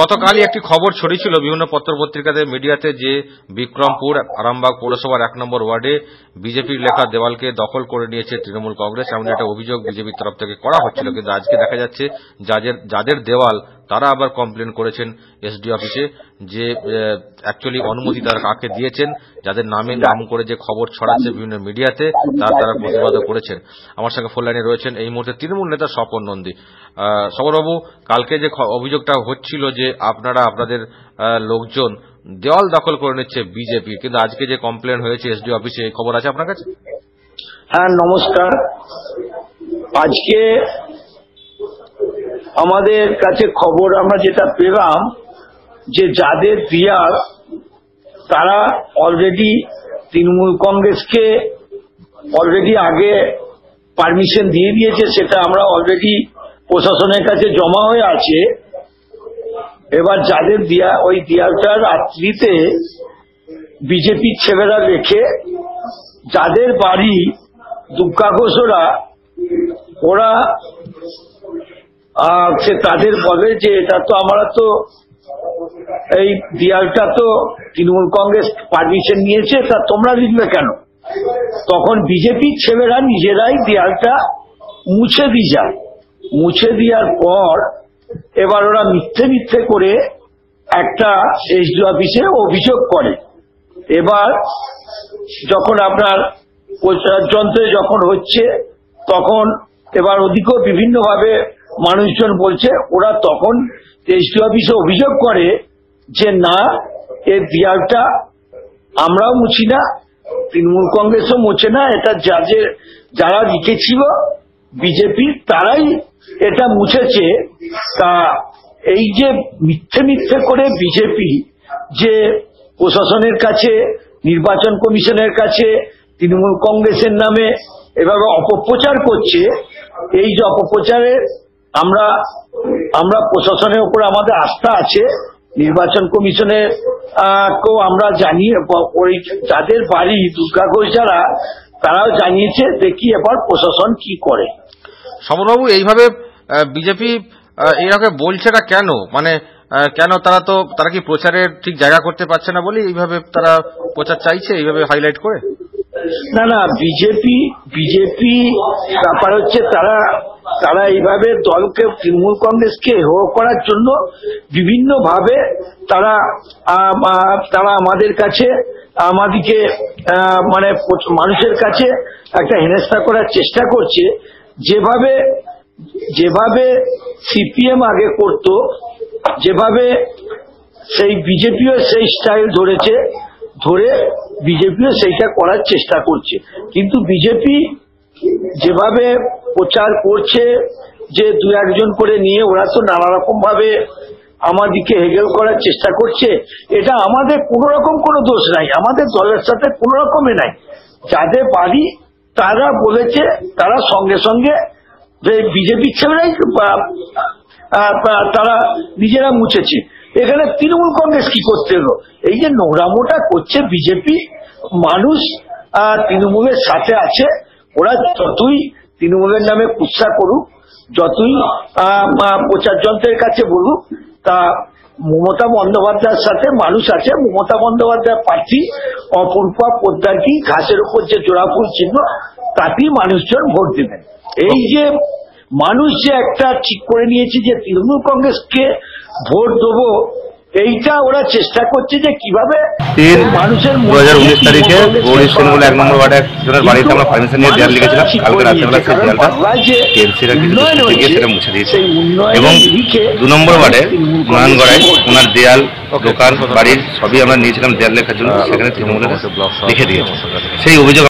গতকালই একটি খবর ছড়িয়েছিল বিভিন্ন পত্রপত্রিকাতে মিডিয়াতে যে বিক্রমপুর, আরামবাগ পৌরসভার এক নম্বর ওয়ার্ডে বিজেপির লেখা দেওয়ালকে দখল করে নিয়েছে তৃণমূল কংগ্রেস। এমন একটা অভিযোগ বিজেপির তরফ থেকে করা হচ্ছিল। কিন্তু আজকে দেখা যাচ্ছে যাদের যাদের দেওয়াল তারা আবার কমপ্লেন করেছেন এসডি অফিসে যে অ্যাকচুয়ালি অনুমতি তারা কাকে দিয়েছেন যাদের নামে নাম করে যে খবর ছড়াচ্ছে বিভিন্ন মিডিয়াতে তার তারা প্রতিবাদও করেছেন। আমার সঙ্গে ফোন লাইনে রয়েছেন এই মুহূর্তে তৃণমূল নেতা স্বপন নন্দী। সবরবাবু কালকে যে অভিযোগটা হচ্ছিল যে আপনারা আপনাদের লোকজন দেওয়াল দখল করে নিচ্ছে বিজেপি কিন্তু আজকে যে কমপ্লেন হয়েছে এসডি অফিসে এই খবর আছে আপনার কাছে? হ্যাঁ নমস্কার। আজকে আমাদের কাছে খবর, আমরা যেটা পেলাম যে যাদের দিয়ার তারা অলরেডি তৃণমূল কংগ্রেসকে অলরেডি আগে পারমিশন দিয়ে দিয়েছে, সেটা আমরা অলরেডি প্রশাসনের কাছে জমা হয়ে আছে। এবার যাদের দিয়া, ওই দিয়ালটার রাত্রিতে বিজেপির ছেলেরা রেখে, যাদের বাড়ি দুর্গা ঘোষরা ওরা সে তাদের বলে যে, এটা তো আমরা তো এই দিয়ালটা তো তৃণমূল কংগ্রেস পারমিশন নিয়েছে, তা তোমরা লিখবে কেন? তখন বিজেপির ছেলেরা নিজেরাই দেয়ালটা মুছে দিয়ে যায়। মুছে দেওয়ার পর এবার ওরা মিথ্যে মিথ্যে করে একটা এসডি অফিসে অভিযোগ করে। এবার যখন আপনার প্রচার যন্ত্রে যখন হচ্ছে, তখন এবার ওদিকেও বিভিন্নভাবে মানুষজন বলছে, ওরা তখন এসডি অফিসে অভিযোগ করে যে, না এর দেয়ালটা আমরাও মুছি না, তৃণমূল কংগ্রেসও মুছে না, এটা যাদের যারা লিখেছিল বিজেপির তারাই এটা মুছেছে। তা এই যে মিথ্যে মিথ্যে করে বিজেপি যে প্রশাসনের কাছে, নির্বাচন কমিশনের কাছে, তৃণমূল কংগ্রেসের নামে এভাবে অপপ্রচার করছে, এই যে অপপ্রচারে আমরা আমরা প্রশাসনের উপর আমাদের আস্থা আছে নির্বাচন কমিশনের কেও আমরা জানিয়ে ওই যাদের বাড়ি দুর্গা ঘোষ যারা তারাও জানিয়েছে দেখি এবার প্রশাসন কি করে। সমরবাবু এইভাবে বিজেপি এরকম বলছে না কেন? মানে কেন তারা তো তারা কি প্রচারের ঠিক জায়গা করতে পারছে না বলে এইভাবে তারা প্রচার চাইছে এইভাবে হাইলাইট করে? না না বিজেপি বিজেপি ব্যাপার হচ্ছে তারা তারা এইভাবে দলকে তৃণমূল কংগ্রেসকে হেয় করার জন্য বিভিন্ন ভাবে তারা তারা আমাদের কাছে, আমাদিকে মানে মানুষের কাছে একটা হেনস্থা করার চেষ্টা করছে। যেভাবে যেভাবে সিপিএম আগে করত, যেভাবে সেই বিজেপিও সেই স্টাইল ধরেছে, ধরে বিজেপিও সেইটা করার চেষ্টা করছে। কিন্তু বিজেপি যেভাবে প্রচার করছে যে দু একজন করে নিয়ে ওরা তো নানা রকম ভাবে আমাদিকে হেগেল করার চেষ্টা করছে, এটা আমাদের কোন রকম কোনো দোষ নাই, আমাদের দলের সাথে কোন রকমে নাই। যাদের বাড়ি তারা বলেছে, তারা সঙ্গে সঙ্গে যে বিজেপির ছেলেরাই তারা নিজেরা মুছেছে। এখানে তৃণমূল কংগ্রেস কি করতে এলো? এই যে নোংরামোটা করছে বিজেপি, মানুষ তৃণমূলের সাথে আছে, ওরা যতই তৃণমূলের নামে কুৎসা করুক, যতই প্রচার যন্ত্রের কাছে বলুক, তা মমতা বন্দ্যোপাধ্যায়ের সাথে মানুষ আছে, মমতা বন্দ্যোপাধ্যায় প্রার্থী অপূর্বা পোদ্দার কি ঘাসের উপর যে জোড়া ফুল চিহ্ন তাতেই মানুষজন ভোট দেবেন। এই যে মানুষ যে একটা ঠিক করে নিয়েছে যে তৃণমূল কংগ্রেসকে ভোট দেবো এইটা ওরা চেষ্টা করছে যে কীভাবে মানুষের দু হাজার উনিশ তারিখে গৌরী তৃণমূল এক নম্বর ওয়ার্ডে একজনের বাড়িতে আমরা পারমিশন নিয়ে দেয়াল লিখেছিলাম। কালকে রাত্রেবেলা সেই দেয়ালটা বাংলায় কিছু গিয়ে সেটা মুছে দিয়েছে। এবং দু নম্বর ওয়ার্ডে নয়নগড়ায় ওনার দেয়াল দোকান বাড়ির সবই আমরা নিয়েছিলাম দেয়াল লেখার জন্য। সেখানে তৃণমূলের লিখে দিয়েছে। সেই অভিযোগ